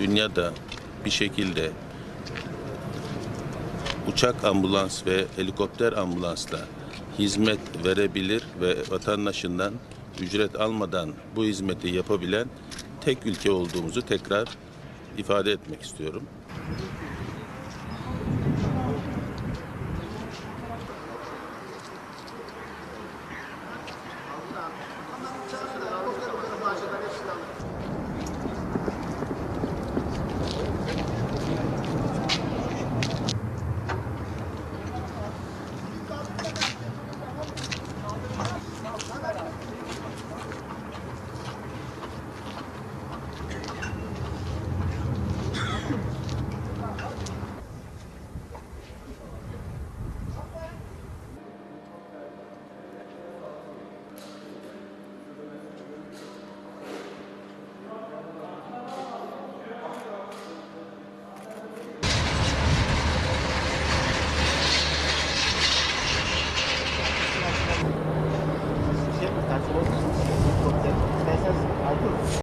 dünyada bir şekilde uçak ambulans ve helikopter ambulansla hizmet verebilir ve vatandaşından ücret almadan bu hizmeti yapabilen tek ülke olduğumuzu tekrar ifade etmek istiyorum.